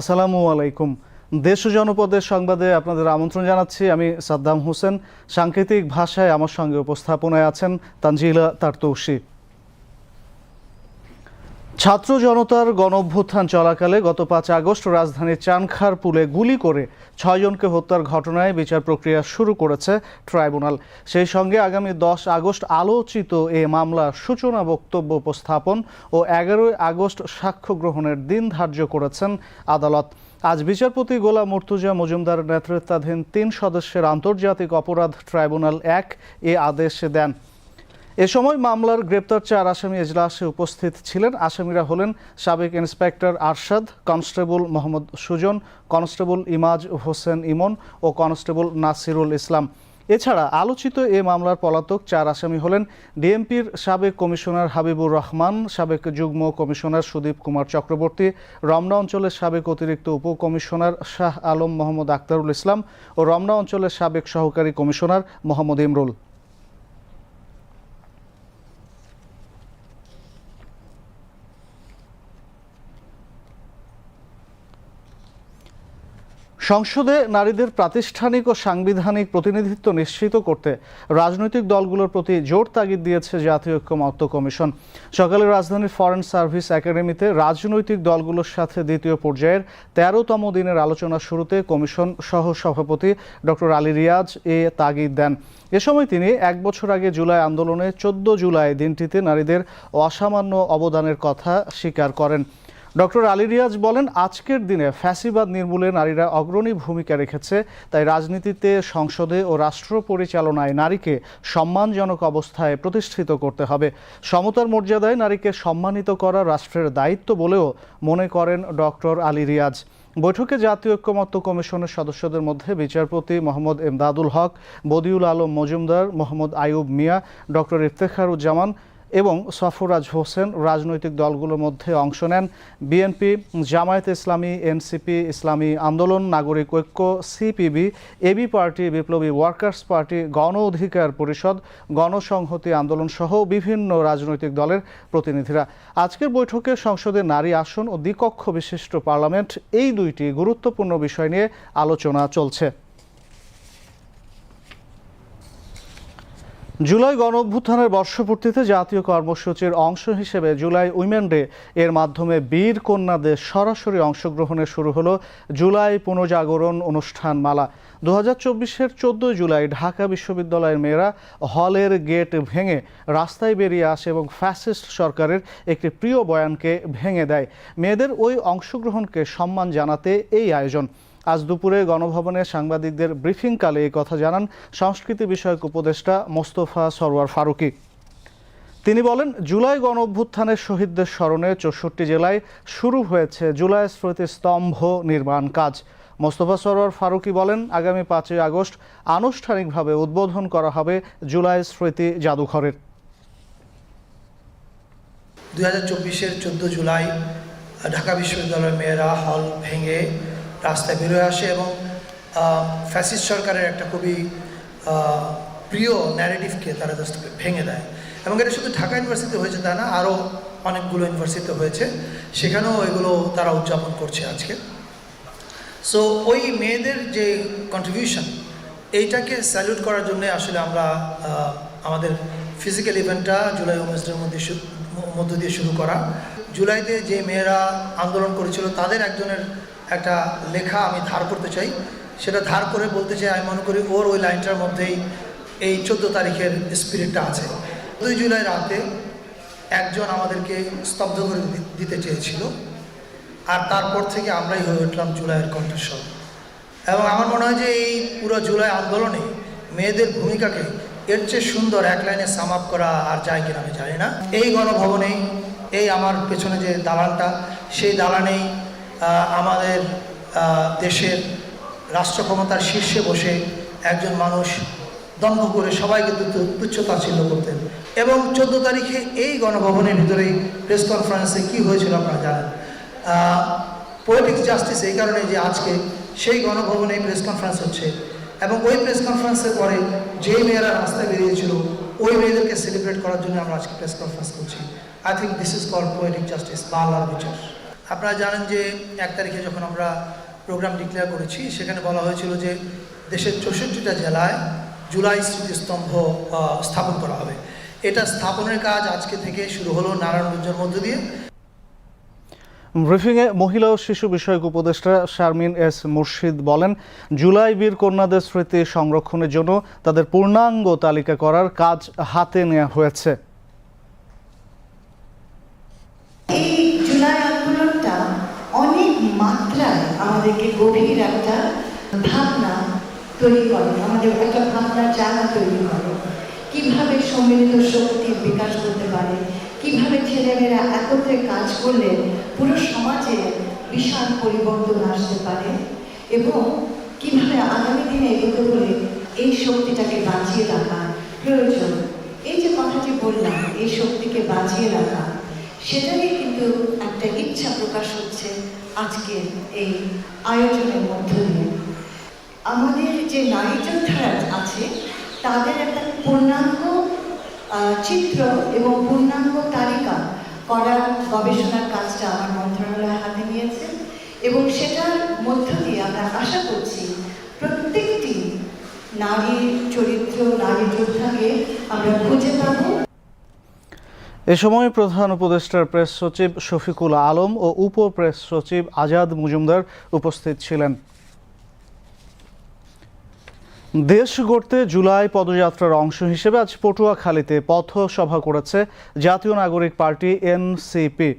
আসসালামু আলাইকুম। দেশ জনপদের সংবাদে আপনাদের আমন্ত্রণ জানাচ্ছি। আমি সাদ্দাম হোসেন। সাংকেতিক ভাষায় আমার সঙ্গে উপস্থাপনায় আছেন তানজিলা তারতৌসি ছাত্র জনতার গণ অভ্যুত্থান চলাকালে গত পাঁচ আগস্ট রাজধানীর চানখার পুলে গুলি করে ছয়জনকে হত্যার ঘটনায় বিচার প্রক্রিয়া শুরু করেছে ট্রাইব্যুনাল। সেই সঙ্গে আগামী দশ আগস্ট আলোচিত এ মামলার সূচনা, বক্তব্য উপস্থাপন ও এগারোই আগস্ট সাক্ষ্য গ্রহণের দিন ধার্য করেছেন আদালত। আজ বিচারপতি গোলাম মুর্তুজা মজুমদার নেতৃত্বাধীন তিন সদস্যের আন্তর্জাতিক অপরাধ ট্রাইব্যুনাল এক এ আদেশ দেন। এ সময় মামলার গ্রেপ্তার চার আসামি এজলাসে উপস্থিত ছিলেন। আসামিরা হলেন সাবেক inspector Arshad, constable Mohammad Sujan, constable Imaj Hossain Emon ও কনস্টেবল নাসিরুল ইসলাম। এছাড়া আলোচিত এ মামলার পলাতক চার আসামি হলেন ডিএমপির সাবেক কমিশনার হাবিবুর রহমান, সাবেক যুগ্ম কমিশনার সুদীপ কুমার চক্রবর্তী, রমনা অঞ্চলের সাবেক অতিরিক্ত উপকমিশনার শাহ আলম মোহাম্মদ আক্তারুল ইসলাম ও রমনা অঞ্চলের সাবেক সহকারী কমিশনার মোহাম্মদ ইমরুল। সংসদে নারীদের প্রাতিষ্ঠানিক ও সাংবিধানিক প্রতিনিধিত্ব নিশ্চিত করতে রাজনৈতিক দলগুলোর প্রতি জোর তাগিদ দিয়েছে জাতীয় ঐক্যমত্য কমিশন। সকালে রাজধানীর ফরেন সার্ভিস একাডেমিতে রাজনৈতিক দলগুলোর সাথে দ্বিতীয় পর্যায়ের তেরোতম দিনের আলোচনা শুরুতে কমিশন সহ সভাপতি ডক্টর আলী রিয়াজ এ তাগিদ দেন। এ সময় তিনি এক বছর আগে জুলাই আন্দোলনে চোদ্দ জুলাই দিনটিতে নারীদের অসামান্য অবদানের কথা স্বীকার করেন। ডক্টর আলী রিয়াজ বলেন, আজকের দিনে ফ্যাসিবাদ নির্মূলে নারীরা অগ্রণী ভূমিকা রেখেছে, তাই রাজনীতিতে সংসদে ও রাষ্ট্র পরিচালনায় নারীকে সম্মানজনক অবস্থায় প্রতিষ্ঠিত করতে হবে। সমতার মর্যাদায় নারীকে সম্মানিত করা রাষ্ট্রের দায়িত্ব বলেও মনে করেন ডক্টর আলী রিয়াজ। বৈঠকে জাতীয় ঐক্যমত্য কমিশনের সদস্যদের মধ্যে বিচারপতি মোহাম্মদ এমদাদুল হক, বদিউল আলম মজুমদার, মোহাম্মদ আইয়ুব মিয়া, ডক্টর ইফতেখারুজ্জামান এবং সফরাজ হোসেন রাজনৈতিক দলগুলোর মধ্যে অংশ নেন। বিএনপি, জামায়াত ইসলামী, NCP, Islami Andolan, Nagorik Oikya, CPB AB party, Biplobi workers party, Gono Odhikar Parishad, গণসংহতি আন্দোলন সহ বিভিন্ন রাজনৈতিক দলের প্রতিনিধিরা। আজকের বৈঠকে সংসদে নারী আসন ও দ্বিকক্ষ বিশিষ্ট পার্লামেন্ট এই দুইটি গুরুত্বপূর্ণ বিষয় নিয়ে আলোচনা চলছে। জুলাই গণ অভ্যুত্থানের বর্ষপূর্তিতে জাতীয় কর্মসূচির অংশ হিসেবে জুলাই উইমেন ডে এর মাধ্যমে বীর কন্যাদের সরাসরি অংশগ্রহণে শুরু হলো জুলাই পুনর্জাগরণ অনুষ্ঠান মালা দু হাজার চব্বিশের চোদ্দোই জুলাই ঢাকা বিশ্ববিদ্যালয়ের মেয়েরা হলের গেট ভেঙে রাস্তায় বেরিয়ে আসে এবং ফ্যাসিস্ট সরকারের একটি প্রিয় বয়ানকে ভেঙে দেয়। মেয়েদের ওই অংশগ্রহণকে সম্মান জানাতে এই আয়োজন। আজ দুপুরে গণভবনে সাংবাদিকদের ব্রিফিংকালে এই কথা জানান সংস্কৃতি বিষয়ক উপদেষ্টা মোস্তফা সরওয়ার ফারুকি। তিনি বলেন, জুলাই গণ অভ্যুত্থানের শহীদদের স্মরণে চৌষট্টি জেলায় শুরু হয়েছে জুলাই স্মৃতি স্তম্ভ নির্মাণ কাজ। মোস্তফা সরোয়ার ফারুকি বলেন, আগামী পাঁচই আগস্ট আনুষ্ঠানিকভাবে উদ্বোধন করা হবে জুলাই স্মৃতি জাদুঘরের। দুই হাজার চব্বিশের জুলাই ঢাকা বিশ্ববিদ্যালয়ের মেয়েরা হল ভেঙে রাস্তায় বেরোয় আসে এবং ফ্যাসিস্ট সরকারের একটা খুবই প্রিয় ন্যারেটিভকে তারা জাস্ট ভেঙে দেয়। এবং এটা শুধু ঢাকা ইউনিভার্সিটিতে হয়েছে তা না আরও অনেকগুলো ইউনিভার্সিটিতে হয়েছে। সেখানেও এগুলো তারা উদযাপন করছে আজকে। সো ওই মেয়েদের যে কন্ট্রিবিউশন এইটাকে স্যালুট করার জন্য আসলে আমরা আমাদের ফিজিক্যাল ইভেন্টটা জুলাই উমেন্সডের মধ্যে মধ্য দিয়ে শুরু করা। জুলাইতে যে মেয়েরা আন্দোলন করেছিল, তাদের একজনের একটা লেখা আমি ধার করতে চাই। সেটা ধার করে বলতে চাই, আমি মনে করি ওর ওই লাইনটার মধ্যেই এই চোদ্দ তারিখের স্পিরিটটা আছে। দুই জুলাই রাতে একজন আমাদেরকে স্তব্ধ করে দিতে চেয়েছিল। আর তারপর থেকে আমরাই হয়ে উঠলাম জুলাইয়ের কণ্ঠস্বর। এবং আমার মনে হয় যে এই পুরো জুলাই আন্দোলনে মেয়েদের ভূমিকাকে এর চেয়ে সুন্দর এক লাইনে সাম আপ করা আর যায় কিনা আমি জানি না। এই গণভবনেই এই আমার পেছনে যে দালানটা, সেই দালানেই আমাদের দেশের রাষ্ট্র ক্ষমতার শীর্ষে বসে একজন মানুষ দম্ভ করে সবাইকে তুচ্ছ- তুচ্ছতাচ্ছিল্য করতেন। এবং চোদ্দ তারিখে এই গণভবনের ভিতরেই প্রেস কনফারেন্সে কী হয়েছিল আপনারা জানেন? পলিটিক্স জাস্টিস এই কারণে যে আজকে সেই গণভবনে প্রেস কনফারেন্স হচ্ছে এবং ওই প্রেস কনফারেন্সের পরে যেই মেয়েরা রাস্তায় বেরিয়েছিল, ওই মেয়েদেরকে সেলিব্রেট করার জন্য আমরা আজকে প্রেস কনফারেন্স করছি। I think this is call poetic justice বা আল্লাহর বিচার। আপনারা জানেন যে এক তারিখে যখন আমরা প্রোগ্রাম ডিক্লেয়ার করেছি, সেখানে বলা হয়েছিল যে দেশের চৌষট্টিটা জেলায় জুলাই স্মৃতিস্তম্ভ স্থাপন করা হবে। এটা স্থাপনের কাজ আজকে থেকে শুরু হলো নারায়ণগঞ্জের মধ্য দিয়ে। ব্রিফিংয়ে মহিলা ও শিশু বিষয়ক উপদেষ্টা শারমিন এস মুর্শিদ বলেন, জুলাই বীর কন্যাদের স্মৃতি সংরক্ষণের জন্য তাদের পূর্ণাঙ্গ তালিকা করার কাজ হাতে নেওয়া হয়েছে এই জুলাই আন্দোলনটা অনেক মাত্রায় আমাদেরকে গভীর একটা ভাবনা তৈরি করে। আমাদের একটা ভাবনা জায়গা তৈরি করে। কীভাবে সম্মিলিত শক্তির বিকাশ করতে পারে? কীভাবে ছেলেমেয়েরা একত্রে কাজ করলে পুরো সমাজে বিশাল পরিবর্তন আসতে পারে? এবং কীভাবে আগামী দিনে এগোতে হলে এই শক্তিটাকে বাঁচিয়ে রাখা প্রয়োজন? এই যে কথাটি বললাম, এই শক্তিকে বাঁচিয়ে রাখা। সেটারই কিন্তু একটা ইচ্ছা প্রকাশ হচ্ছে আজকের এই আয়োজনের মধ্য দিয়ে। আমাদের যে নারী আছে, তাদের একটা পূর্ণাঙ্গ চিত্র এবং পূর্ণাঙ্গ তালিকা করার গবেষণার কাজটা আমার মন্ত্রণালয় হাতে নিয়েছে এবং সেটার মধ্য দিয়ে আমরা আশা করছি প্রত্যেকটি নারীর চরিত্র, নারী যোদ্ধাকে আমরা খুঁজে পাবো। এ সময় প্রধান উপদেষ্টার প্রেস সচিব শফিকুল আলম ও উপ প্রেস সচিব আজাদ মজুমদার উপস্থিত ছিলেন। দেশ গড়তে জুলাই পদযাত্রার অংশ হিসেবে আজ পটুয়াখালীতে পথ সভা করেছে জাতীয় নাগরিক পার্টি এনসিপি।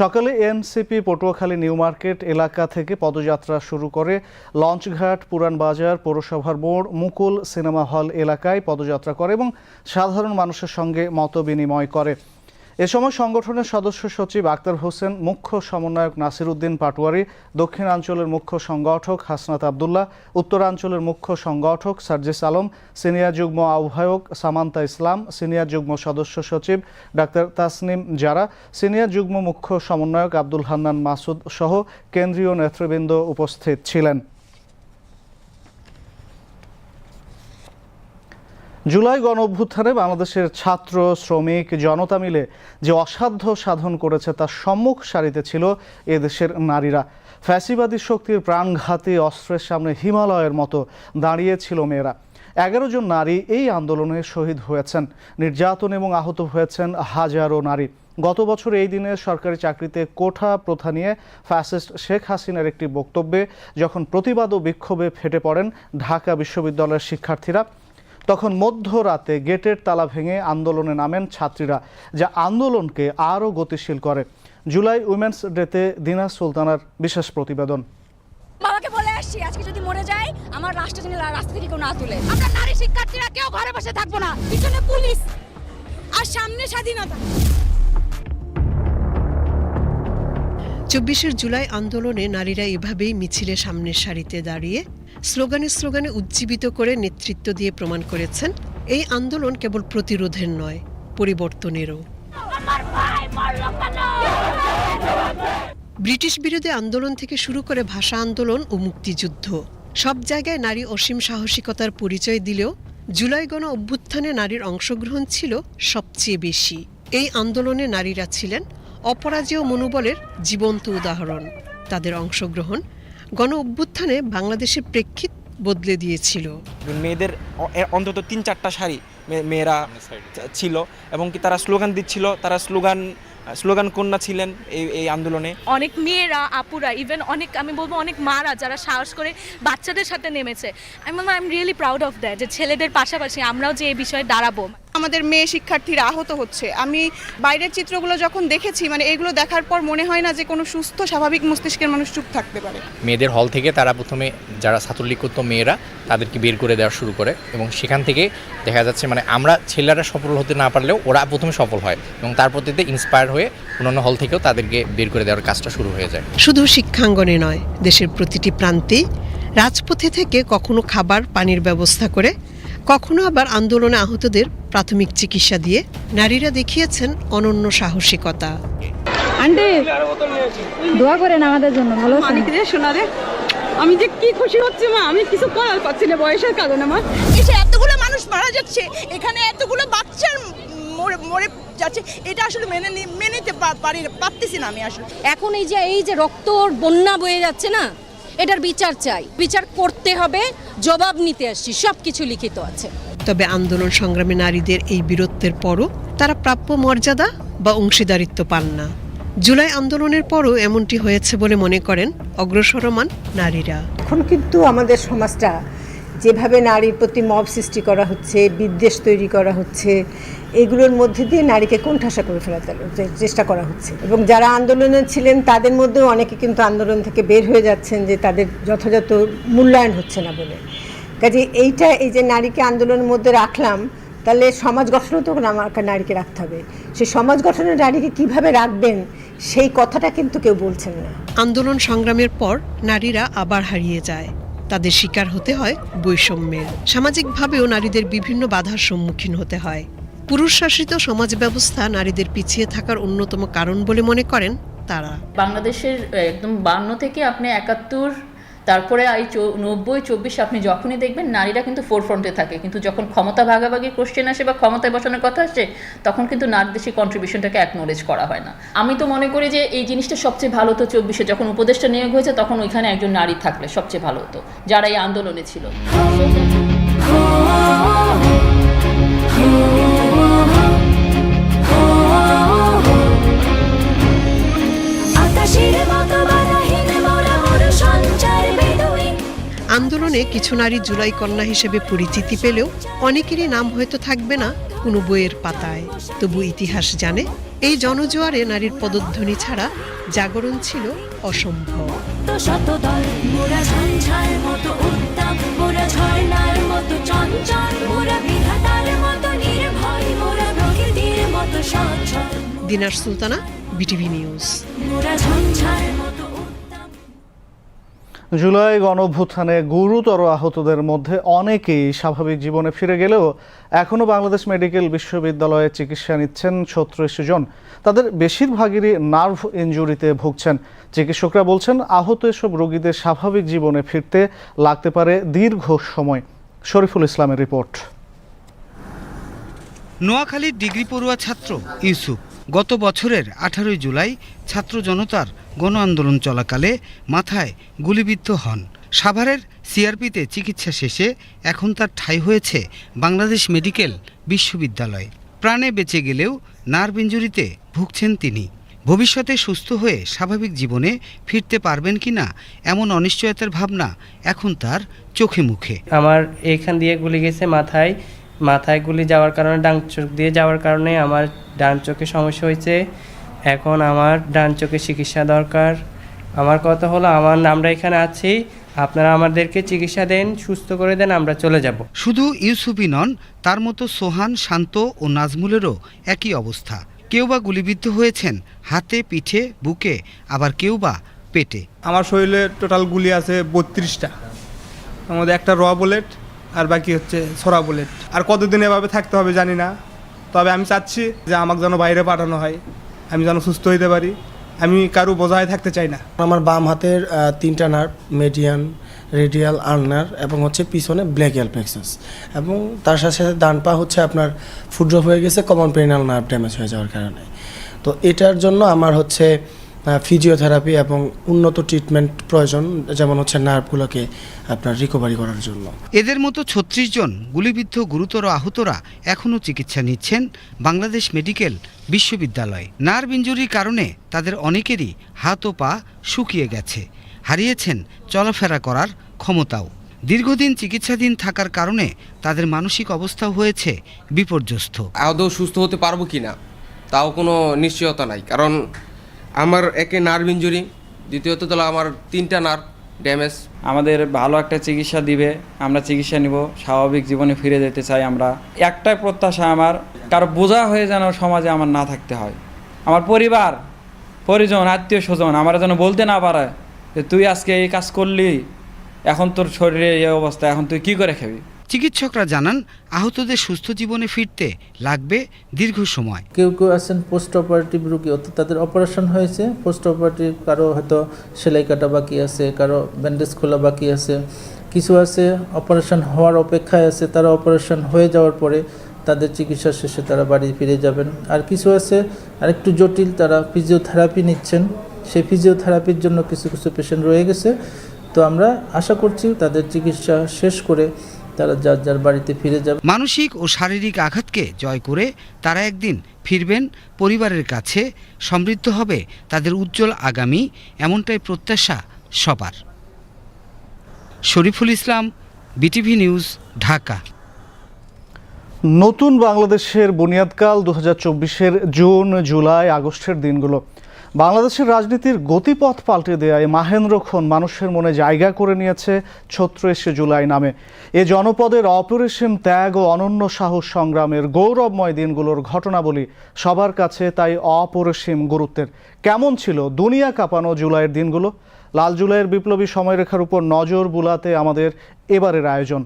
সকালে এনসিপি পটুয়াখালী নিউ মার্কেট এলাকা থেকে পদযাত্রা শুরু করে লঞ্চঘাট, পুরান বাজার, পৌরসভার মোড়, মুকুল সিনেমা হল এলাকায় পদযাত্রা করে এবং সাধারণ মানুষের সঙ্গে মত বিনিময় করে। এ সময় সংগঠনের সদস্য সচিব আক্তার হোসেন, মুখ্য সমন্বয়ক নাসির উদ্দিন পাটোয়ারি, দক্ষিণাঞ্চলের মুখ্য সংগঠক হাসনাত আবদুল্লাহ, উত্তরাঞ্চলের মুখ্য সংগঠক সার্জিস আলম, সিনিয়র যুগ্ম আহ্বায়ক সামান্তা ইসলাম, সিনিয়র যুগ্ম সদস্য সচিব ডাক্তার তাসনিম জারা, সিনিয়র যুগ্ম মুখ্য সমন্বয়ক আব্দুল হান্নান মাসুদ সহ কেন্দ্রীয় নেতৃবৃন্দ উপস্থিত ছিলেন। জুলাই গণ অভ্যুত্থানে বাংলাদেশের ছাত্র, শ্রমিক, জনতা মিলে যে অসাধ্য সাধন করেছে তার সম্মুখ সারিতে ছিল এ দেশের নারীরা। ফ্যাসিবাদী শক্তির প্রাণঘাতী অস্ত্রের সামনে হিমালয়ের মতো দাঁড়িয়েছিল মেয়েরা। এগারো জন নারী এই আন্দোলনে শহীদ হয়েছেন। নির্যাতন এবং আহত হয়েছেন হাজারো নারী। গত বছর এই দিনে সরকারি চাকরিতে কোঠা প্রথা নিয়ে ফ্যাসিস্ট শেখ হাসিনার একটি বক্তব্যে যখন প্রতিবাদ ও বিক্ষোভে ফেটে পড়েন ঢাকা বিশ্ববিদ্যালয়ের শিক্ষার্থীরা তখন মধ্যরাতে গেটের তালা ভেঙে আন্দোলনে নামেন ছাত্রীরা, যা আন্দোলনকে আরও গতিশীল করে। জুলাই উইমেন্স ডেতে দিনাজ সুলতানার বিশেষ প্রতিবেদন। বাবাকে বলে আসছি, আজকে যদি মরে যায় আমার রাষ্ট্র যেন রাস্তা থেকে কেউ না তুলে। আমরা নারী শিক্ষার্থীরা কেউ ঘরে বসে থাকব না, পিছনে পুলিশ আর সামনে স্বাধীনতা। চব্বিশের জুলাই আন্দোলনে নারীরা এভাবেই মিছিলে সামনের সারিতে দাঁড়িয়ে স্লোগানে স্লোগানে উজ্জীবিত করে নেতৃত্ব দিয়ে প্রমাণ করেছেন, এই আন্দোলন কেবল প্রতিরোধের নয়, পরিবর্তনেরও। ব্রিটিশ বিরোধী আন্দোলন থেকে শুরু করে ভাষা আন্দোলন ও মুক্তিযুদ্ধ। সব জায়গায় নারী অসীম সাহসিকতার পরিচয় দিলেও জুলাই গণ অভ্যুত্থানে নারীর অংশগ্রহণ ছিল সবচেয়ে বেশি। এই আন্দোলনে নারীরা ছিলেন অপরাজেয় মনোবলের জীবন্ত উদাহরণ। তাদের অংশগ্রহণ গণ অভ্যুত্থানে বাংলাদেশের প্রেক্ষিত বদলে দিয়েছিল। মেয়েদের অন্তত তিন চারটা শাড়ি মেয়েরা ছিল এবং কি তারা স্লোগান দিচ্ছিল তারা স্লোগান স্লোগান কন্যা ছিলেন এই এই আন্দোলনে। অনেক মেয়েরা আপুরা ইভেন অনেক আমি বলব অনেক মারা যারা সাহস করে বাচ্চাদের সাথে নেমেছে। আমি I am really proud of that যে ছেলেদের পাশাপাশি আমরাও যে এই বিষয়ে দাঁড়াবো। আমাদের মেয়ে শিক্ষার্থীরা আহত হচ্ছে। আমি বাইরের চিত্রগুলো যখন দেখেছি মানে এগুলো দেখার পর মনে হয় না যে কোনো সুস্থ স্বাভাবিক মস্তিষ্কের মানুষ চুপ থাকতে পারে। মেয়েদের হল থেকে তারা প্রথমে যারা ছাত্রলীগ করতো মেয়েরা তাদেরকে বের করে দেওয়া শুরু করে এবং সেখান থেকে দেখা যাচ্ছে মানে আমরা ছেলেরা সফল হতে না পারলেও ওরা প্রথমে সফল হয় এবং তার প্রতিতে ইন্সপায়ার হয়ে অন্যান্য হল থেকেও তাদেরকে বের করে দেওয়ার কাজটা শুরু হয়ে যায়। শুধু শিক্ষাঙ্গনে নয় দেশের প্রতিটি প্রান্তেই রাজপথে থেকে কখনো খাবার পানির ব্যবস্থা করে কখনো আবার আন্দোলনে আহতদের প্রাথমিক চিকিৎসা দিয়ে নারীরা দেখিয়েছেন অনন্য সাহসিকতা। আন্টি দোয়া করেন আমাদের জন্য ভালো আমি যে কি খুশি হচ্ছে মা আমি কিছু করার পাচ্ছি না বয়সের কারণে মানুষ মারা যাচ্ছে এখানে এতগুলো বাচ্চার মরে মরে যাচ্ছে এটা আসলে মেনে নি- মেনে নিতে পারি পারতেছি না আমি আসলে। এখন এই যে এই যে রক্তর বন্যা বয়ে যাচ্ছে না এটার বিচার চাই। বিচার করতে হবে জবাব নিতে আসছি সব কিছু লিখিত আছে। তবে আন্দোলন সংগ্রামে নারীদের এই বীরত্বের পরও তারা প্রাপ্য মর্যাদা বা অংশীদারিত্ব পান না। জুলাই আন্দোলনের পরও এমনটি হয়েছে বলে মনে করেন অগ্রসরমান নারীরা। এখন কিন্তু আমাদের সমাজটা যেভাবে নারীর প্রতি মব সৃষ্টি করা হচ্ছে, বিদ্বেষ তৈরি করা হচ্ছে, এগুলোর মধ্যে দিয়ে নারীকে কোণঠাসা করে ফেলাতে চে- চেষ্টা করা হচ্ছে। এবং যারা আন্দোলনে ছিলেন, তাদের মধ্যেও অনেকে কিন্তু আন্দোলন থেকে বের হয়ে যাচ্ছেন যে তাদের যথাযথ মূল্যায়ন হচ্ছে না বলে। কাজে এইটা, এই যে নারীকে আন্দোলনের মধ্যে রাখলাম, তাহলে সমাজ গঠনও তো আমাকে নারীকে রাখতে হবে। সেই সমাজ গঠনের নারীকে কীভাবে রাখবেন, সেই কথাটা কিন্তু কেউ বলছেন না। আন্দোলন সংগ্রামের পর নারীরা আবার হারিয়ে যায়। তাদের শিকার হতে হয় বৈষম্যের। সামাজিকভাবেও নারীদের বিভিন্ন বাধার সম্মুখীন হতে হয়। পুরুষ শাসিত সমাজ ব্যবস্থা নারীদের পিছিয়ে থাকার অন্যতম কারণ বলে মনে করেন তারা। বাংলাদেশের একদম বান্ন থেকে আপনি একাত্তর তারপরে এই নব্বই, চব্বিশ আপনি যখনই দেখবেন নারীরা কিন্তু ফোর ফ্রন্টে থাকে। কিন্তু যখন ক্ষমতা ভাগাভাগি কোশ্চেন আসে বা ক্ষমতায় বসানোর কথা আসে, তখন কিন্তু নারীদের সেই কন্ট্রিবিউশনটাকে অ্যাকনোলেজ করা হয় না। আমি তো মনে করি যে এই জিনিসটা সবচেয়ে ভালো হতো চব্বিশে। যখন উপদেষ্টা নিয়োগ হয়েছে, তখন ওইখানে একজন নারী থাকলে সবচেয়ে ভালো হতো, যারা এই আন্দোলনে ছিল। কিছু নারী জুলাই কন্যা হিসেবে পরিচিতি পেলেও অনেকেরই নাম হয়তো থাকবে না কোনো বইয়ের পাতায়। তবু ইতিহাস জানে এই জনজোয়ারে নারীর পদধ্বনি ছাড়া জাগরণ ছিল অসম্ভব। শতদল মোরা ঝঞ্ঝার মতো জুলাই গণঅভ্যুত্থানে গুরুতর আহতদের মধ্যে অনেকেই স্বাভাবিক জীবনে ফিরে গেলেও এখনও বাংলাদেশ মেডিকেল বিশ্ববিদ্যালয়ে চিকিৎসা নিচ্ছেন ছত্রিশ জন। তাদের বেশিরভাগেরই নার্ভ ইনজুরিতে ভুগছেন। চিকিৎসকরা বলছেন, আহত এসব রোগীদের স্বাভাবিক জীবনে ফিরতে লাগতে পারে দীর্ঘ সময়। শরীফুল ইসলামের রিপোর্ট। নোয়াখালীর ডিগ্রি পড়ুয়া ছাত্র ইউসুফ গত বছরের আঠারোই জুলাই ছাত্র জনতার গণ আন্দোলন চলাকালে মাথায় গুলিবিদ্ধ হন। সাভারের সিআরপিতে চিকিৎসা শেষে এখন তার ঠাঁই হয়েছে বাংলাদেশ মেডিকেল বিশ্ববিদ্যালয়। প্রাণে বেঁচে গেলেও নার্ভ ইঞ্জুরিতে ভুগছেন তিনি। ভবিষ্যতে সুস্থ হয়ে স্বাভাবিক জীবনে ফিরতে পারবেন কিনা এমন অনিশ্চয়তার ভাবনা এখন তার চোখে মুখে। আমার এখান দিয়ে গুলি গেছে মাথায় মাথায় গুলি যাওয়ার কারণে, ডান চোখ দিয়ে যাওয়ার কারণে আমার ডান চোখে সমস্যা হয়েছে। এখন আমার ডান চোখে চিকিৎসা দরকার। আমার কথা হলো আমার আমরা এখানে আছি আপনারা আমাদেরকে চিকিৎসা দেন সুস্থ করে দেন আমরা চলে যাব। শুধু ইউসুফই নন তার মতো সোহান শান্ত ও নাজমুলেরও একই অবস্থা। কেউ বা গুলিবিদ্ধ হয়েছেন হাতে পিঠে বুকে আবার কেউ বা পেটে। আমার শরীরে টোটাল গুলি আছে বত্রিশটা। তার মধ্যে একটা র বুলেট আর বাকি হচ্ছে ছড়া বুলেট আর কতদিন এভাবে থাকতে হবে জানি না। তবে আমি চাচ্ছি যে আমাকে যেন বাইরে পাঠানো হয়। আমি যেন সুস্থ হইতে পারি। আমি কারও বজায় থাকতে চাই না। আমার বাম হাতের তিনটা নার্ভ মেডিয়ান রেডিয়াল আর্নার এবং হচ্ছে পিছনে ব্ল্যাক প্লেক্সাস এবং তার সাথে সাথে ডান পা হচ্ছে আপনার ফুড্রপ হয়ে গেছে কমন পেরিনাল নার্ভ ড্যামেজ হয়ে যাওয়ার কারণে। তো এটার জন্য আমার হচ্ছে ফিজিওথেরাপি এবং উন্নত ট্রিটমেন্ট প্রয়োজন যেমন হচ্ছে নার্ভগুলোকে আপনার রিকভারি করার জন্য। এদের মতো ছত্রিশ জন গুলিবিদ্ধ গুরুতর আহতরা এখনও চিকিৎসা নিচ্ছেন বাংলাদেশ মেডিকেল বিশ্ববিদ্যালয়ে। নার্ভ ইঞ্জুরির কারণে তাদের অনেকেরই হাত ও পা শুকিয়ে গেছে। হারিয়েছেন চলাফেরা করার ক্ষমতাও। দীর্ঘদিন চিকিৎসাধীন থাকার কারণে তাদের মানসিক অবস্থাও হয়েছে বিপর্যস্ত। আদৌ সুস্থ হতে পারব কি না তাও কোনো নিশ্চয়তা নাই। কারণ আমার একে নার্ভ ইঞ্জুরি দ্বিতীয়ত তো আমার তিনটা নার্ভ ড্যামেজ আমাদের ভালো একটা চিকিৎসা দিবে, আমরা চিকিৎসা নিব, স্বাভাবিক জীবনে ফিরে যেতে চাই আমরা। একটাই প্রত্যাশা আমার, কারও বোঝা হয়ে যেন সমাজে আমার না থাকতে হয়। আমার পরিবার, পরিজন, আত্মীয় স্বজন, আমার যেন বলতে না পারে যে, তুই আজকে এই কাজ করলি, এখন তোর শরীরে এই অবস্থা, এখন তুই কি করে খাবি? চিকিৎসকরা জানান, আহতদের সুস্থ জীবনে ফিরতে লাগবে দীর্ঘ সময়। কেউ কেউ আছেন পোস্ট অপারেটিভ রুগী, অর্থাৎ তাদের অপারেশন হয়েছে পোস্ট অপারেটিভ কারও হয়তো সেলাই কাটা বাকি আছে, কারও ব্যান্ডেজ খোলা বাকি আছে, কিছু আছে অপারেশন হওয়ার অপেক্ষায় আছে, তারা অপারেশন হয়ে যাওয়ার পরে তাদের চিকিৎসা শেষে তারা বাড়ি ফিরে যাবেন। আর কিছু আছে আরেকটু জটিল, তারা ফিজিওথেরাপি নিচ্ছেন, সেই ফিজিওথেরাপির জন্য কিছু কিছু পেশেন্ট রয়ে গেছে। তো আমরা আশা করছি তাদের চিকিৎসা শেষ করে তারা যার যার বাড়িতে ফিরে যাবে। মানসিক ও শারীরিক আঘাতকে জয় করে তারা একদিন ফিরবেন পরিবারের কাছে সমৃদ্ধ হবে তাদের উজ্জ্বল আগামী এমনটাই প্রত্যাশা সবার। Shariful Islam BTV news Dhaka. নতুন বাংলাদেশের বুনিয়াদকাল দু হাজার চব্বিশের জুন জুলাই আগস্টের দিনগুলো। বাংলাদেশের রাজনীতির গতিপথ পাল্টে দেয় মাহেন্দ্রক্ষণ মানুষের মনে জায়গা করে নিয়েছে ছত্রিশে জুলাই নামে। এ জনপদের অপরিসীম ত্যাগ ও অনন্য সাহস সংগ্রামের গৌরবময় দিনগুলোর ঘটনাবলী সবার কাছে তাই অপরিসীম গুরুত্বের। কেমন ছিল দুনিয়া কাঁপানো জুলাইয়ের দিনগুলো? লাল জুলাইয়ের বিপ্লবী সময়রেখার উপর নজর বুলাতে আমাদের এবারের আয়োজন।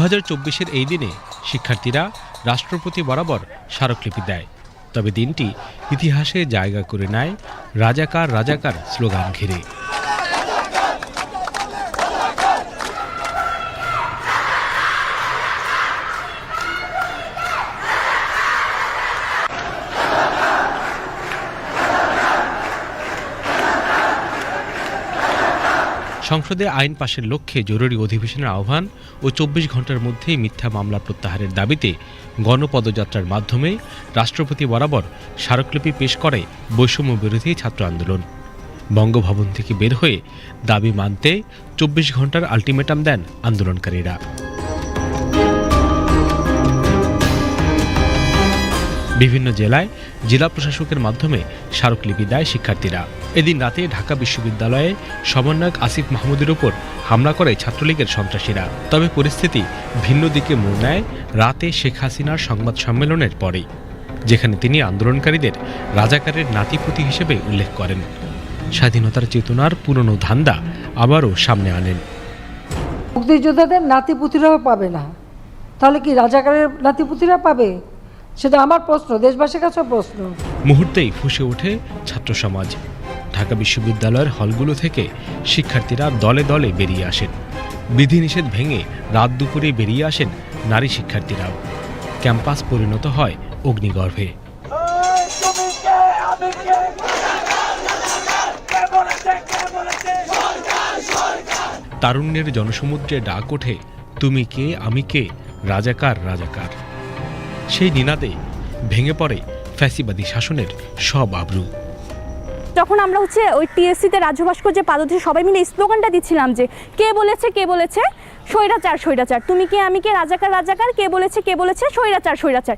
দু চব্বিশের এই দিনে শিক্ষার্থীরা রাষ্ট্রপতি বরাবর স্মারকলিপি দেয়। তবে দিনটি ইতিহাসে জায়গা করে নেয় রাজাকার রাজাকার স্লোগান ঘিরে। সংসদে আইন পাশের লক্ষ্যে জরুরি অধিবেশনের আহ্বান ও চব্বিশ ঘণ্টার মধ্যেই মিথ্যা মামলা প্রত্যাহারের দাবিতে গণপদযাত্রার মাধ্যমে রাষ্ট্রপতি বরাবর স্মারকলিপি পেশ করে বৈষম্য বিরোধী ছাত্র আন্দোলন। বঙ্গভবন থেকে বের হয়ে দাবি মানতে চব্বিশ ঘণ্টার আলটিমেটাম দেন আন্দোলনকারীরা। বিভিন্ন জেলায় জেলা প্রশাসকের মাধ্যমে স্মারকলিপি দেয় শিক্ষার্থীরা। এদিন রাতে ঢাকা বিশ্ববিদ্যালয়ে সমন্বয়ক আসিফ মাহমুদের ওপর হামলা করে ছাত্রলীগের সন্ত্রাসীরা। তবে পরিস্থিতি ভিন্ন দিকে মোড় নেয় রাতে শেখ হাসিনার সংবাদ সম্মেলনের পরেই, যেখানে তিনি আন্দোলনকারীদের রাজাকারের নাতিপুতি হিসেবে উল্লেখ করেন। স্বাধীনতার চেতনার পুরনো ধান্দা আবারও সামনে আনেন। মুক্তিযোদ্ধাদের নাতিপুতিরাও পাবে না। তাহলে কি রাজাকারের নাতিপুতিরা পাবে? সেটা আমার প্রশ্ন দেশবাসীর কাছে প্রশ্ন। মুহূর্তেই ফুসে ওঠে ছাত্র সমাজ ঢাকা বিশ্ববিদ্যালয়ের হলগুলো থেকে শিক্ষার্থীরা দলে দলে বেরিয়ে আসেন। বিধিনিষেধ ভেঙে রাত দুপুরে বেরিয়ে আসেন নারী শিক্ষার্থীরাও। ক্যাম্পাস পরিণত হয় অগ্নিগর্ভে। তারুণ্যের জনসমুদ্রে ডাক ওঠে তুমি কে? আমি কে? রাজাকার রাজাকার। সেই নিনাদে ভেঙে পড়ে ফ্যাসিবাদী শাসনের সব আবরু। যখন আমরা হচ্ছে ওই টিএসসিতে রাজ্য ভাস্কর্যে পাদদেশে সবাই মিলে স্লোগানটা দিচ্ছিলাম যে, কে বলেছে কে বলেছে? স্বৈরাচার স্বৈরাচার। তুমি কে, আমি কে, রাজাকার রাজাকার? কে বলেছে কে বলেছে? স্বৈরাচার স্বৈরাচার।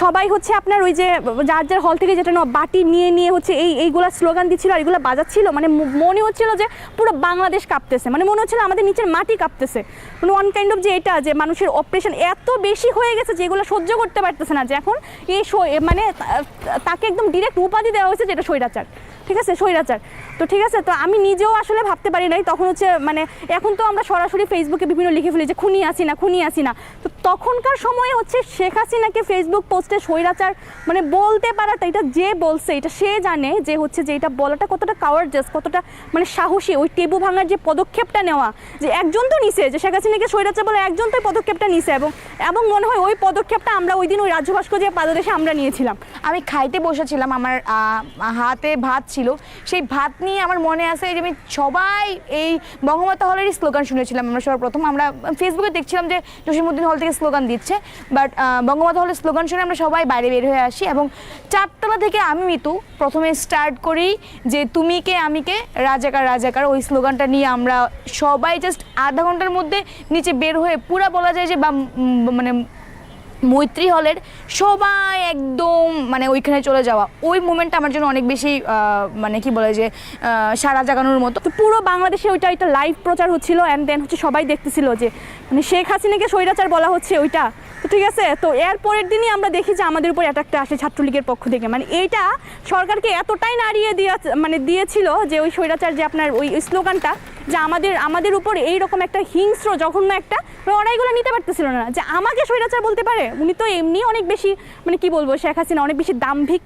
সবাই হচ্ছে আপনার ওই যে যার যার হল থেকে যেটা বাটি নিয়ে নিয়ে হচ্ছে এই, এইগুলা স্লোগান দিচ্ছিল আর এগুলো বাজাচ্ছিল। মানে মনে হচ্ছিল যে পুরো বাংলাদেশ কাঁপতেছে। মানে মনে হচ্ছিল আমাদের নিচের মাটি কাঁপতেছে। মানে ওয়ান কাইন্ড অফ যে এটা, যে মানুষের অপারেশন এত বেশি হয়ে গেছে যে এগুলো সহ্য করতে পারতেছে না। যে এখন এই মানে তাকে একদম ডিরেক্ট উপাধি দেওয়া হয়েছে যেটা স্বৈরাচার। ঠিক আছে? স্বৈরাচার। তো ঠিক আছে, তো আমি নিজেও আসলে ভাবতে পারি নাই। তখন হচ্ছে মানে এখন তো আমরা সরাসরি ফেসবুকে বিভিন্ন লিখে ফেলি যে, খুনি আসি না, খুনি আসি না। তো তখনকার সময়ে হচ্ছে শেখ হাসিনাকে ফেসবুক পোস্টে স্বৈরাচার মানে বলতে পারাটা, এটা যে বলছে, এটা সে জানে যে হচ্ছে যে এটা বলাটা কতটা কাওয়ারজাস কতটা মানে সাহসী। ওই টেবু ভাঙার যে পদক্ষেপটা নেওয়া, যে একজন তো নিছে, যে শেখ হাসিনাকে স্বৈরাচার বলে একজন তো পদক্ষেপটা নিছে এবং এবং মনে হয় ওই পদক্ষেপটা আমরা ওই দিন ওই রাজ্য ভাস্কর্যের পাদদেশে আমরা নিয়েছিলাম। আমি খাইতে বসেছিলাম আমার হাতে ভাত ছিল। সেই ভাত নিয়ে আমার মনে আছে যে আমি সবাই এই বঙ্গমাতা হলেরই স্লোগান শুনেছিলাম। আমরা সবার প্রথম আমরা ফেসবুকে দেখছিলাম যে জসিমুদ্দিন হল থেকে স্লোগান দিচ্ছে। বাট বঙ্গমাতা হলের স্লোগান শুনে আমরা সবাই বাইরে বের হয়ে আসি এবং চারতলা থেকে আমি মিতু প্রথমে স্টার্ট করি যে তুমি কে, আমি কে, রাজাকার রাজাকার। ওই স্লোগানটা নিয়ে আমরা সবাই জাস্ট আধা ঘণ্টার মধ্যে নিচে বের হয়ে পুরা বলা যায় যে বা মানে মৈত্রী হলের সবাই একদম মানে ওইখানে চলে যাওয়া। ওই মুমেন্টটা আমার জন্য অনেক বেশি মানে কি বলে যে সারা জাগানোর মতো। তো পুরো বাংলাদেশে ওইটা একটা লাইভ প্রচার হচ্ছিল অ্যান্ড দেন হচ্ছে সবাই দেখতেছিল যে মানে শেখ হাসিনাকে স্বৈরাচার বলা হচ্ছে ওইটা। তো ঠিক আছে? তো এর পরের দিনই আমরা দেখি যে আমাদের উপর অ্যাটাকটা আসে ছাত্রলীগের পক্ষ থেকে। মানে এইটা সরকারকে এতটাই নাড়িয়ে দিয়ে মানে দিয়েছিল যে ওই স্বৈরাচার যে আপনার ওই স্লোগানটা যে আমাদের আমাদের উপর এই রকম একটা হিংস্র, জঘন্য একটা এগুলো নিতে পারতেছিল না। যে আমাকে স্বৈরাচার বলতে পারে, উনি তো এমনি অনেক বেশি মানে কি বলব, শেখ হাসিনা অনেক বেশি দাম্ভিক।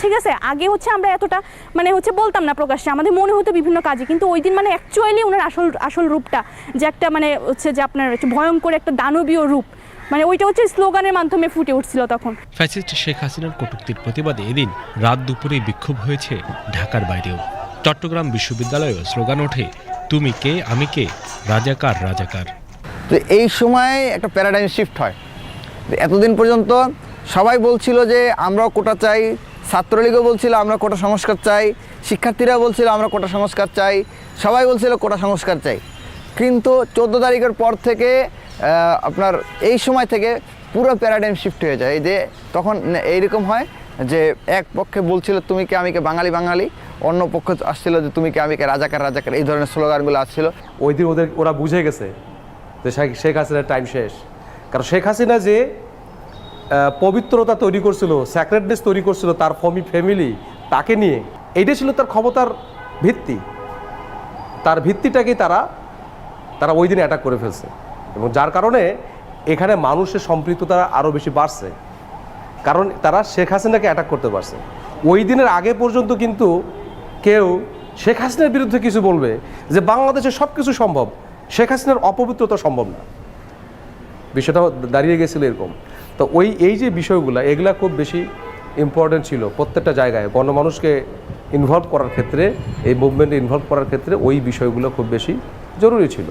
ঠিক আছে, আগে হচ্ছে আমরা এতটা মানে হচ্ছে বলতাম না প্রকাশ্যে, আমাদের মনে হতো বিভিন্ন কাজে। কিন্তু ওই দিন মানে অ্যাকচুয়ালি ওনার আসল আসল রূপটা, যে একটা মানে হচ্ছে যে আপনার ভয়ঙ্কর একটা দানবীয় রূপ। মানে ওইটা হচ্ছে স্লোগানের মাধ্যমে ফুটে উঠছিল তখন। ফ্যাসিস্ট শেখ হাসিনার কটূক্তির প্রতিবাদে এদিন রাত দুপুরে বিক্ষোভ হয়েছে ঢাকার বাইরেও। চট্টগ্রাম বিশ্ববিদ্যালয়েও স্লোগান ওঠে তুমি কে, আমি কে? রাজাকার রাজাকার। তো এই সময় একটা প্যারাডাইম শিফট হয়। এতদিন পর্যন্ত সবাই বলছিল যে আমরাও কোটা চাই, ছাত্রলীগও বলছিল আমরা কোটা সংস্কার চাই শিক্ষার্থীরা বলছিল আমরা কোটা সংস্কার চাই, সবাই বলছিল কোটা সংস্কার চাই। কিন্তু চোদ্দ তারিখের পর থেকে আপনার এই সময় থেকে পুরো প্যারাডাইম শিফট হয়ে যায়। যে তখন এইরকম হয় যে এক পক্ষে বলছিল তুমি কে, আমি কে, বাঙালি বাঙালি। অন্য পক্ষ আসছিল যে তুমি কে আমি কে রাজাকার রাজাকার, এই ধরনের স্লোগানগুলো আসছিল। ওই দিন ওদের, ওরা বুঝে গেছে যে শেখ- হাসিনার টাইম শেষ। কারণ শেখ হাসিনা যে পবিত্রতা তৈরি করছিল স্যাক্রেটনেস তৈরি করছিল, তার ফমি ফ্যামিলি তাকে নিয়ে, এইটাই ছিল তার ক্ষমতার ভিত্তি। তার ভিত্তিটাকেই তারা তারা ওই দিন অ্যাটাক করে ফেলছে। এবং যার কারণে এখানে মানুষের সম্পৃক্ততা আরও বেশি বাড়ছে। কারণ তারা শেখ হাসিনাকে অ্যাটাক করতে পারছে। ওই দিনের আগে পর্যন্ত কিন্তু কেউ শেখ হাসিনার বিরুদ্ধে কিছু বলবে যে বাংলাদেশে সব কিছু সম্ভব, শেখ হাসিনার অপবিত্রতা সম্ভব না। বিষয়টা দাঁড়িয়ে গেছিল এরকম। তো ওই, এই যে বিষয়গুলো, এগুলা খুব বেশি ইম্পর্টেন্ট ছিল প্রত্যেকটা জায়গায়। গণমানুষকে ইনভলভ করার ক্ষেত্রে, এই মুভমেন্টে ইনভলভ করার ক্ষেত্রে ওই বিষয়গুলো খুব বেশি জরুরি ছিল।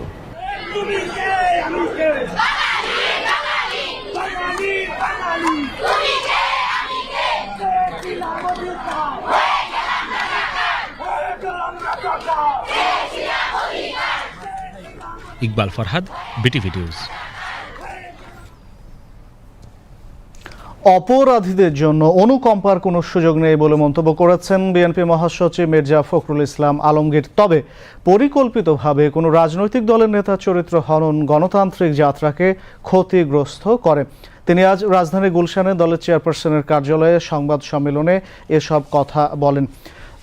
Iqbal Farhad, BTV news. অপরাধীদের জন্য অনুকম্পার কোনো সুযোগ নেই বলে মন্তব্য করেছেন বিএনপি মহাসচিব মির্জা ফখরুল ইসলাম আলমগীর। তবে পরিকল্পিতভাবে কোনো রাজনৈতিক দলের নেতা চরিত্র হনন গণতান্ত্রিক যাত্রাকে ক্ষতিগ্রস্ত করে। তিনি আজ রাজধানী গুলশানে দলের চেয়ারপারসনের কার্যালয়ে সংবাদ সম্মেলনে এসব কথা বলেন।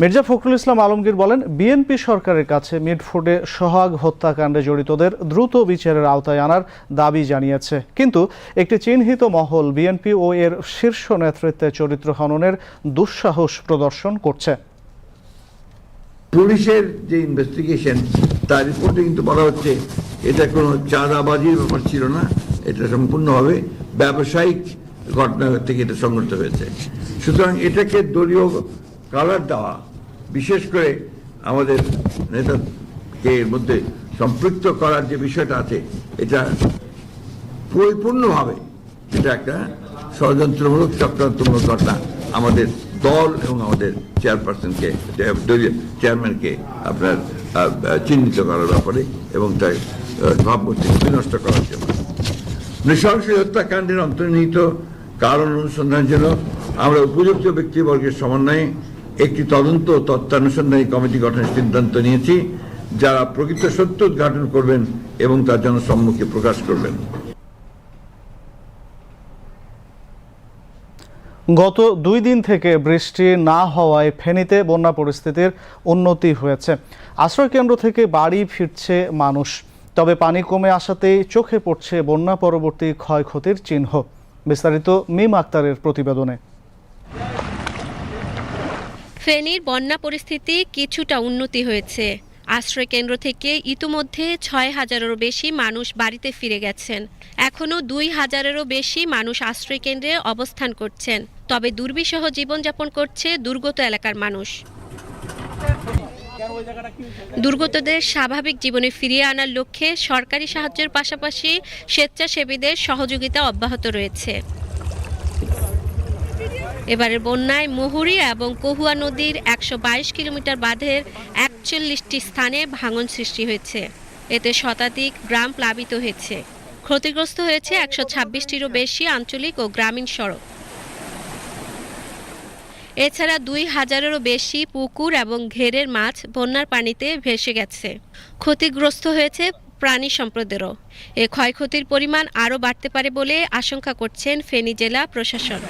মির্জা ফখরুল ইসলাম আলমগীর বলেন, বিএনপি সরকারের কাছে মিডফুডে সোহাগ হত্যাকাণ্ডে জড়িতদের দ্রুত বিচারের আওতায় আনার দাবি জানিয়েছে। কিন্তু একটি চিহ্নিত মহল বিএনপি ও এর শীর্ষ নেতৃত্বে চরিত্র হননের দুঃসাহস প্রদর্শন করছে। পুলিশের যে ইনভেস্টিগেশন তার রিপোর্টে কিন্তু বলা হচ্ছে, এটা কোনো চাঁদাবাজির ব্যাপার ছিল না, এটা সম্পূর্ণভাবে ব্যবসায়িক ঘটনা থেকে এটা সংঘটিত হয়েছে। সুতরাং এটাকে দলীয় কালার দেওয়া বিশেষ করে আমাদের নেতাকে এর মধ্যে সম্পৃক্ত করার যে বিষয়টা আছে এটা পরিপূর্ণভাবে এটা একটা ষড়যন্ত্রমূলক চক্রান্তমূলক ঘটনা। আমাদের দল এবং আমাদের চেয়ারপারসনকে চেয়ারম্যানকে আপনার চিহ্নিত করার ব্যাপারে এবং আহ, ভাবমূর্তি বিনষ্ট করার জন্য। নৃশংস হত্যাকাণ্ডের অন্তর্নিহিত কারণ অনুসন্ধানের জন্য আমরা উপযুক্ত ব্যক্তিবর্গের সমন্বয়ে একটি তদন্ত তত্ত্বানুসন্ধানী কমিটি গঠনের সিদ্ধান্ত নিয়েছি, যারা প্রকৃত সত্য উদ্ঘাটন করবেন এবং তার জন্য সম্মুখে প্রকাশ করবেন। গত দুই দিন থেকে বৃষ্টি না হওয়ায় ফেনীতে বন্যা পরিস্থিতির উন্নতি হয়েছে। আশ্রয়কেন্দ্র থেকে বাড়ি ফিরছে মানুষ। তবে পানি কমে আসাতেই চোখে পড়ছে বন্যা পরবর্তী ক্ষয়ক্ষতির চিহ্ন। বিস্তারিত মিম আক্তারের প্রতিবেদনে। ফেনীর বন্যা পরিস্থিতি কিছুটা উন্নতি হয়েছে। আশ্রয়কেন্দ্র থেকে ইতোমধ্যে ছয় হাজারেরও বেশি মানুষ বাড়িতে ফিরে গেছেন। এখনও দুই হাজারেরও বেশি মানুষ আশ্রয়কেন্দ্রে অবস্থান করছেন। তবে দুর্বিষহ জীবনযাপন করছে দুর্গত এলাকার মানুষ। দুর্গতদের স্বাভাবিক জীবনে ফিরিয়ে আনার লক্ষ্যে সরকারি সাহায্যের পাশাপাশি স্বেচ্ছাসেবীদের সহযোগিতা অব্যাহত রয়েছে। এবারের বন্যায় মুহুরী এবং কহুয়া নদীর একশো বাইশ কিলোমিটার বাঁধের একচল্লিশটি স্থানে ভাঙন সৃষ্টি হয়েছে। এতে শতাধিক গ্রাম প্লাবিত হয়েছে। ক্ষতিগ্রস্ত হয়েছে একশো ছাব্বিশটিরও বেশি আঞ্চলিক ও গ্রামীণ সড়ক। এছাড়া দুই হাজারেরও বেশি পুকুর এবং ঘেরের মাছ বন্যার পানিতে ভেসে গেছে। ক্ষতিগ্রস্ত হয়েছে প্রাণী সম্পদেরও। এ ক্ষয়ক্ষতির পরিমাণ আরও বাড়তে পারে বলে আশঙ্কা করছেন ফেনী জেলা প্রশাসন।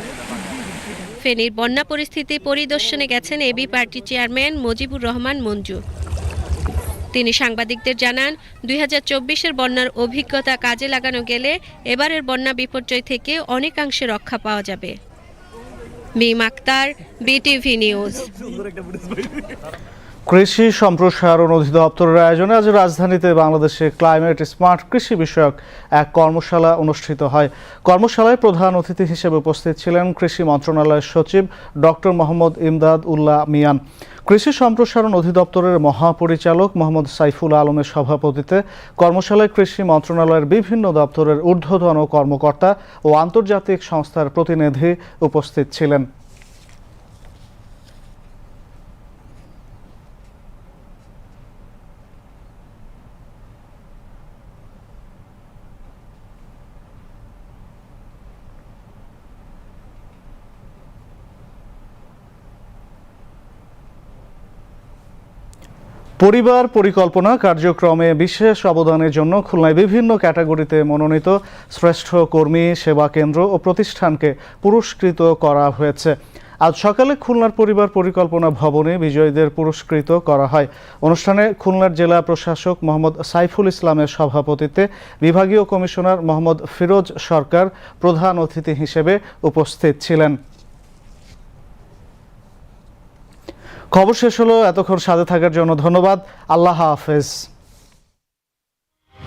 ফেনীর বন্যা পরিস্থিতি পরিদর্শনে গেছেন AB party chairman Mojibur Rahman Manju. তিনি সাংবাদিকদের জানান, দুই হাজার বন্যার অভিজ্ঞতা কাজে লাগানো গেলে এবারের বন্যা বিপর্যয় থেকে অনেকাংশে রক্ষা পাওয়া যাবে। Mim Akter, BTV news. কৃষি সম্প্রসারণ অধিদপ্তরের আয়োজনে আজ রাজধানীতে বাংলাদেশে ক্লাইমেট স্মার্ট কৃষি বিষয়ক এক কর্মশালা অনুষ্ঠিত হয়। কর্মশালায় প্রধান অতিথি হিসেবে উপস্থিত ছিলেন কৃষি মন্ত্রণালয়ের সচিব ডক্টর মোহাম্মদ ইমদাদ উল্লাহ মিয়ান। কৃষি সম্প্রসারণ অধিদপ্তরের মহাপরিচালক মোহাম্মদ সাইফুল আলমের সভাপতিত্বে কর্মশালায় কৃষি মন্ত্রণালয়ের বিভিন্ন দপ্তরের ঊর্ধ্বতন কর্মকর্তা ও আন্তর্জাতিক সংস্থার প্রতিনিধি উপস্থিত ছিলেন। পরিবার পরিকল্পনা কার্যক্রমে বিশেষ অবদানের জন্য খুলনায় বিভিন্ন ক্যাটাগরিতে মনোনীত শ্রেষ্ঠ কর্মী, সেবা কেন্দ্র ও প্রতিষ্ঠানকে পুরস্কৃত করা হয়েছে। আজ সকালে খুলনার পরিবার পরিকল্পনা ভবনে বিজয়ীদের পুরস্কৃত করা হয়। অনুষ্ঠানে খুলনার জেলা প্রশাসক মোহাম্মদ সাইফুল ইসলামের সভাপতিত্বে বিভাগীয় কমিশনার মোহাম্মদ ফিরোজ সরকার প্রধান অতিথি হিসেবে উপস্থিত ছিলেন। খবর শেষ হলো। এতক্ষণ সাথে থাকার জন্য ধন্যবাদ। আল্লাহ হাফেজ।